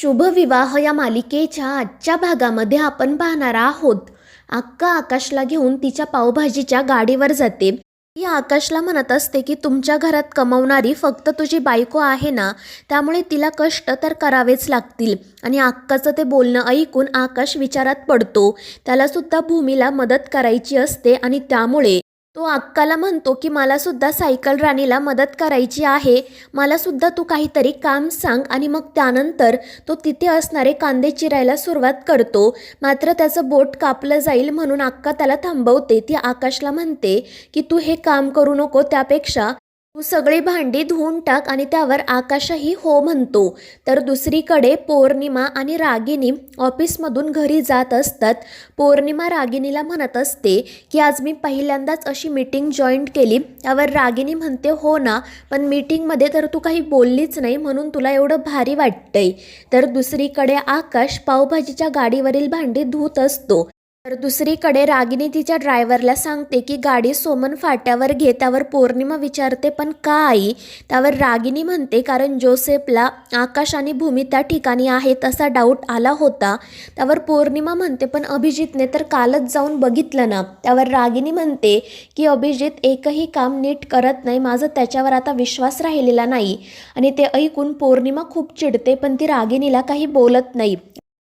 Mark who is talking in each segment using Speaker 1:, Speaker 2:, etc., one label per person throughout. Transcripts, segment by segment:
Speaker 1: शुभविवाह या मालिकेच्या आजच्या भागामध्ये आपण पाहणार आहोत. अक्का आकाशला घेऊन तिच्या पावभाजीच्या गाडीवर जाते. ती आकाशला म्हणत असते की तुमच्या घरात कमवणारी फक्त तुझी बायको आहे ना? त्यामुळे तिला कष्ट तर करावेच लागतील. आणि अक्काचं ते बोलणं ऐकून आकाश विचारात पडतो. त्यालासुद्धा भूमीला मदत करायची असते आणि त्यामुळे तो अक्काला म्हणतो की मला सुद्धा सायकल राणीला मदत करायची आहे. मला सुद्धा तू काहीतरी काम सांग आणि मग त्यानंतर तो तिथे असणारे कांदे चिरायला सुरुवात करतो. मात्र त्याचं बोट कापलं जाईल म्हणून अक्का त्याला थांबवते. ती आकाशला म्हणते की तू हे काम करू नको त्यापेक्षा. तू सगळी भांडी धुवून टाक आणि त्यावर आकाशही हो म्हणतो. तर दुसरीकडे पौर्णिमा आणि रागिनी ऑफिसमधून घरी जात असतात. पौर्णिमा रागिनीला म्हणत असते की आज मी पहिल्यांदाच अशी मीटिंग जॉईन केली. त्यावर रागिनी म्हणते हो ना पण मीटिंगमध्ये तर तू काही बोललीच नाही म्हणून तुला एवढं भारी वाटतंय तर दुसरीकडे आकाश पावभाजीच्या गाडीवरील भांडी धुत असतो. तर दुसरीकडे रागिनी तिच्या ड्रायव्हरला सांगते की गाडी सोमन फाट्यावर घे त्यावर पौर्णिमा विचारते पण का आई? त्यावर रागिनी म्हणते कारण जोसेफला आकाश आणि भूमी त्या ठिकाणी आहेत असा डाऊट आला होता. त्यावर पौर्णिमा म्हणते पण अभिजितने तर कालच जाऊन बघितलं ना. त्यावर रागिनी म्हणते की अभिजित एकही काम नीट करत नाही माझं त्याच्यावर आता विश्वास राहिलेला नाही. आणि ते ऐकून पौर्णिमा खूप चिडते पण ती रागिनीला काही बोलत नाही.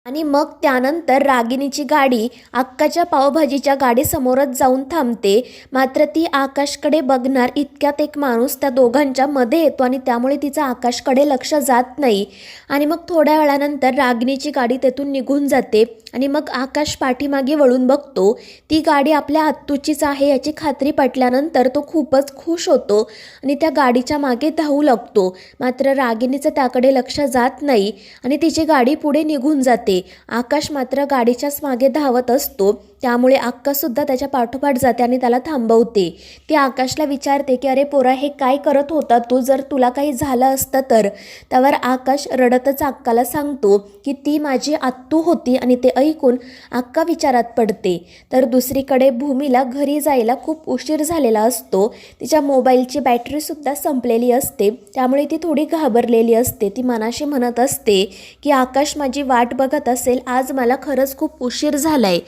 Speaker 1: आणि मग त्यानंतर रागिणीची गाडी अक्काच्या पावभाजीच्या गाडीसमोरच जाऊन थांबते. मात्र ती आकाशकडे बघणार इतक्यात एक माणूस त्या दोघांच्या मध्ये येतो आणि त्यामुळे तिचं आकाशकडे लक्ष जात नाही. आणि मग थोड्या वेळानंतर रागिणीची गाडी तेथून निघून जाते आणि मग आकाश पाठीमागे वळून बघतो. ती गाडी आपल्या आत्तूचीच आहे याची खात्री पटल्यानंतर तो खूपच खुश होतो आणि त्या गाडीच्या मागे धावू लागतो. मात्र रागिणीचं त्याकडे लक्ष जात नाही आणि तिची गाडी पुढे निघून जाते. आकाश मात्र गाडीच्याच मागे धावत असतो. त्यामुळे अक्कासुद्धा त्याच्या पाठोपाठ जाते आणि त्याला थांबवते. ती आकाशला विचारते की अरे पोरा हे काय करत होता तू? जर तुला काही झालं असतं तर? त्यावर आकाश रडतच अक्काला सांगतो की ती माझी आत्तू होती आणि ते ऐकून अक्का विचारात पडते. तर दुसरीकडे भूमीला घरी जायला खूप उशीर झालेला असतो. तिच्या मोबाईलची बॅटरीसुद्धा संपलेली असते. त्यामुळे ती थोडी घाबरलेली असते. ती मनाशी म्हणत असते की आकाश माझी वाट बघत असेल. आज मला खरंच खूप उशीर झालाय.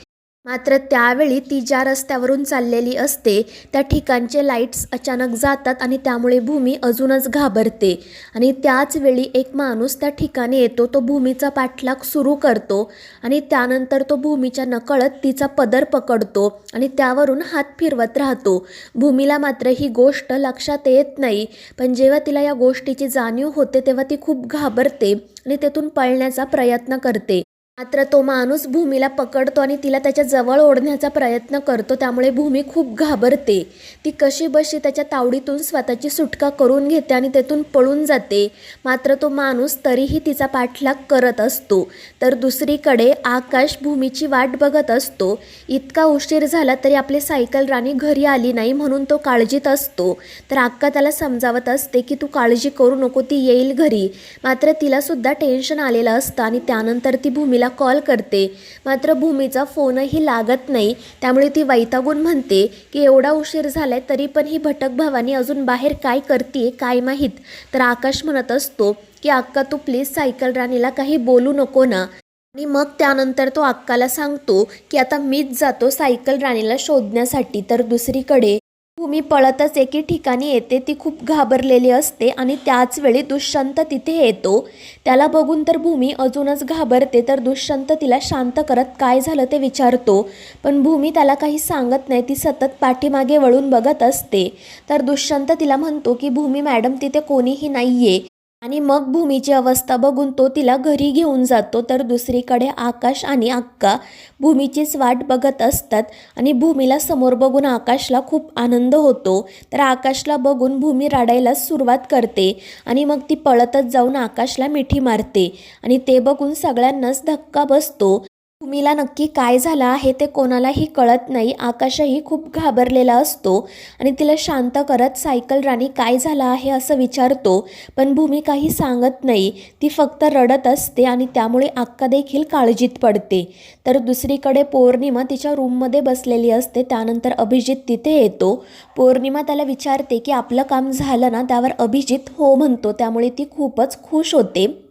Speaker 1: मात्र त्यावेळी ती ज्या रस्त्यावरून चाललेली असते त्या ठिकाणचे लाईट्स अचानक जातात आणि त्यामुळे भूमी अजूनच घाबरते. आणि त्याच वेळी एक माणूस त्या ठिकाणी येतो तो भूमीचा पाठलाग सुरू करतो आणि त्यानंतर तो भूमीच्या नकळत तिचा पदर पकडतो आणि त्यावरून हात फिरवत राहतो. भूमीला मात्र ही गोष्ट लक्षात येत नाही पण जेव्हा तिला या गोष्टीची जाणीव होते तेव्हा ती खूप घाबरते आणि तेथून पळण्याचा प्रयत्न करते. मात्र तो माणूस भूमीला पकडतो आणि तिला त्याच्याजवळ ओढण्याचा प्रयत्न करतो. त्यामुळे भूमी खूप घाबरते. ती कशी बशी त्याच्या तावडीतून स्वतःची सुटका करून घेते आणि तेथून पळून जाते. मात्र तो माणूस तरीही तिचा पाठलाग करत असतो. तर दुसरीकडे आकाश भूमीची वाट बघत असतो. इतका उशीर झाला तरी आपली सायकल राणी घरी आली नाही म्हणून तो काळजीत असतो. तर अक्का त्याला समजावत असते की तू काळजी करू नको ती येईल घरी. मात्र तिलासुद्धा टेन्शन आलेलं असतं आणि त्यानंतर ती भूमीला कॉल करते. मात्र भूमीचा फोनही लागत नाही. त्यामुळे ती वैतागून म्हणते की एवढा उशीर झालाय तरी पण ही भटक भवानी अजून बाहेर काय करते काय माहीत? तर आकाश म्हणत असतो की अक्का तू प्लीज सायकल राणीला काही बोलू नको ना. आणि मग त्यानंतर तो अक्काला सांगतो की आता मीच जातो सायकल राणीला शोधण्यासाठी तर दुसरीकडे. भूमी पळतच एके ठिकाणी येते ती खूप घाबरलेली असते आणि त्याच वेळी दुष्यंत तिथे येतो. त्याला बघून तर भूमी अजूनच घाबरते तर दुष्यंत तिला शांत करत काय झालं ते विचारतो. पण भूमी त्याला काही सांगत नाही ती सतत पाठीमागे वळून बघत असते. तर दुष्यंत तिला म्हणतो की भूमी मॅडम तिथे कोणीही नाही आहे आणि मग भूमीची अवस्था बघून तो तिला घरी घेऊन जातो. तर दुसरीकडे आकाश आणि अक्का भूमीचीच वाट बघत असतात आणि भूमीला समोर बघून आकाशला खूप आनंद होतो. तर आकाशला बघून भूमी रडायला सुरुवात करते आणि मग ती पळतच जाऊन आकाशला मिठी मारते आणि ते बघून सगळ्यांनाच धक्का बसतो. भूमीला नक्की काय झालं आहे ते कोणालाही कळत नाही. आकाशही खूप घाबरलेला असतो आणि तिला शांत करत सायकल राणी काय झालं आहे असं विचारतो. पण भूमी काही सांगत नाही. ती फक्त रडत असते आणि त्यामुळे आक्का देखील काळजीत पडते. तर दुसरीकडे पौर्णिमा तिच्या रूममध्ये बसलेली असते. त्यानंतर अभिजित तिथे येतो. पौर्णिमा त्याला विचारते की आपलं काम झालं ना त्यावर अभिजित हो म्हणतो. त्यामुळे ती खूपच खुश होते.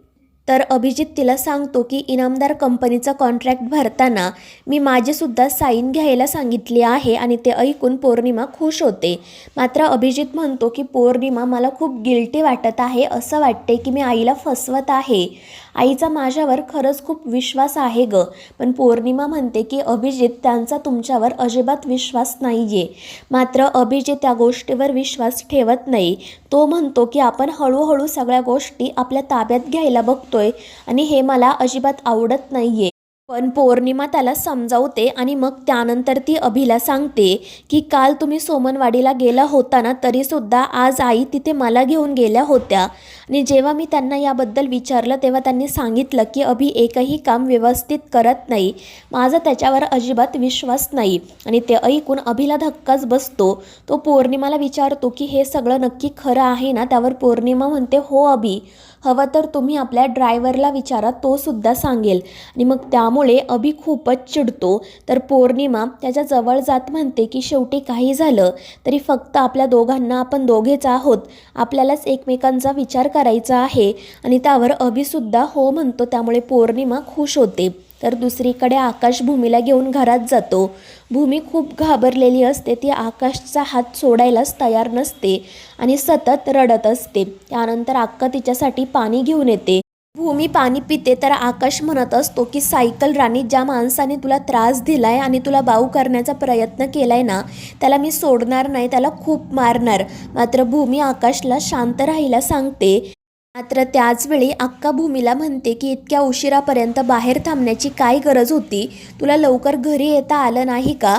Speaker 1: तर अभिजित तिला सांगतो की इनामदार कंपनीचा कॉन्ट्रॅक्ट भरताना मी माझीसुद्धा साईन घ्यायला सांगितली आहे आणि ते ऐकून पौर्णिमा खुश होते. मात्र अभिजित म्हणतो की पौर्णिमा मला खूप गिल्टी वाटत आहे. असं वाटते की मी आईला फसवत आहे. आईचा माझ्यावर खरंच खूप विश्वास आहे ग. पण पौर्णिमा म्हणते की अभिजित त्यांचा तुमच्यावर अजिबात विश्वास नाही आहे मात्र अभिजित त्या गोष्टीवर विश्वास ठेवत नाही. तो म्हणतो की आपण हळूहळू सगळ्या गोष्टी आपल्या ताब्यात घ्यायला बघतोय आणि हे मला अजिबात आवडत नाही आहे पण पौर्णिमा त्याला समजावते आणि मग त्यानंतर ती अभिला सांगते की काल तुम्ही सोमनवाडीला गेला होता ना तरीसुद्धा आज आई तिथे मला घेऊन गेल्या होत्या. आणि जेव्हा मी त्यांना याबद्दल विचारलं तेव्हा त्यांनी सांगितलं की अभि एकही काम व्यवस्थित करत नाही. माझा त्याच्यावर अजिबात विश्वास नाही. आणि ते ऐकून अभिला धक्काच बसतो. तो पौर्णिमाला विचारतो की हे सगळं नक्की खरं आहे ना? त्यावर पौर्णिमा म्हणते हो अभि. हवं तर तुम्ही आपल्या ड्रायव्हरला विचारा तो सुद्धा सांगेल. आणि मग त्यामुळे अभि खूपच चिडतो. तर पौर्णिमा त्याच्याजवळ जात म्हणते की शेवटी काही झालं तरी फक्त आपल्या दोघांना आपण दोघेच आहोत. आपल्यालाच एकमेकांचा विचार करायचा आहे. आणि त्यावर अभिसुद्धा हो म्हणतो त्यामुळे पौर्णिमा खुश होते. तर दुसरीकडे आकाश भूमीला घेऊन घरात जातो. भूमी खूप घाबरलेली असते ती आकाशचा हात सोडायलाच तयार नसते आणि सतत रडत असते. त्यानंतर अक्का तिच्यासाठी पाणी घेऊन येते. भूमी पाणी पिते तर आकाश म्हणत असतो की सायकल राणी ज्या माणसाने तुला त्रास दिलाय आणि तुला बाऊ करण्याचा प्रयत्न केलाय ना त्याला मी सोडणार नाही त्याला खूप मारणार. मात्र भूमी आकाशला शांत राहायला सांगते. मात्र त्याचवेळी अक्का भूमीला म्हणते की इतक्या उशिरापर्यंत बाहेर थांबण्याची काय गरज होती? तुला लवकर घरी येता आलं नाही का?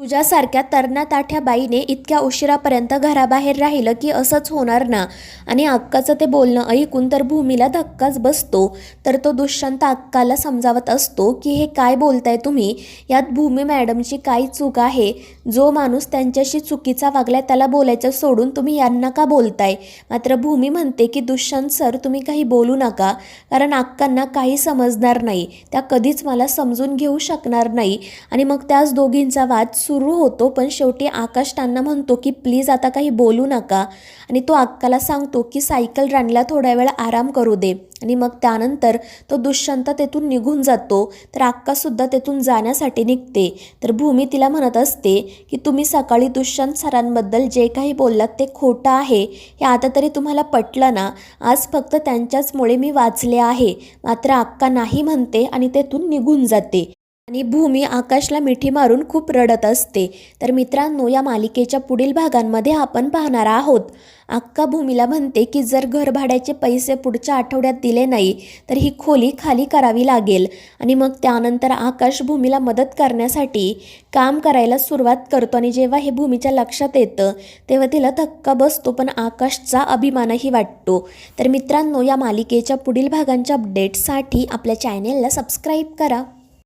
Speaker 1: तुझ्यासारख्या तरणाताठ्या बाईने इतक्या उशिरापर्यंत घराबाहेर राहिलं की असंच होणार ना? आणि अक्काचं ते बोलणं ऐकून तर भूमीला धक्काच बसतो. तर तो दुष्यंत अक्काला समजावत असतो की हे काय बोलताय तुम्ही? यात भूमी मॅडमची काय चूक आहे? जो माणूस त्यांच्याशी चुकीचा वागलाय त्याला बोलायचं सोडून तुम्ही यांना का बोलताय? मात्र भूमी म्हणते की दुष्यंत सर तुम्ही काही बोलू नका. कारण अक्कांना काही समजणार नाही. त्या कधीच मला समजून घेऊ शकणार नाही. आणि मग त्याच दोघींचा वाद सुरू होतो पण शेवटी आकाश त्यांना म्हणतो की प्लीज आता काही बोलू नका. आणि तो अक्काला सांगतो की सायकल राणीला थोड्या वेळ आराम करू दे. आणि मग त्यानंतर तो दुष्यंत तेथून निघून जातो. तर अक्कासुद्धा तेथून जाण्यासाठी निघते. तर भूमी तिला म्हणत असते की तुम्ही सकाळी दुष्यंत सरांबद्दल जे काही बोललात ते खोटं आहे. हे आता तरी तुम्हाला पटलं ना? आज फक्त त्यांच्याचमुळे मी वाचले आहे. मात्र अक्का नाही म्हणते आणि तेथून निघून जाते. आणि भूमी आकाशला मिठी मारून खूप रडत असते. तर मित्रांनो या मालिकेच्या पुढील भागांमध्ये आपण पाहणार आहोत. अक्का भूमीला म्हणते की जर घर भाड्याचे पैसे पुढच्या आठवड्यात दिले नाही तर ही खोली खाली करावी लागेल. आणि मग त्यानंतर आकाश भूमीला मदत करण्यासाठी काम करायला सुरुवात करतो आणि जेव्हा हे भूमीच्या लक्षात येतं तेव्हा तिला धक्का बसतो पण आकाशचा अभिमानही वाटतो. तर मित्रांनो या मालिकेच्या पुढील भागांच्या अपडेट्ससाठी आपल्या चॅनेलला सबस्क्राईब करा.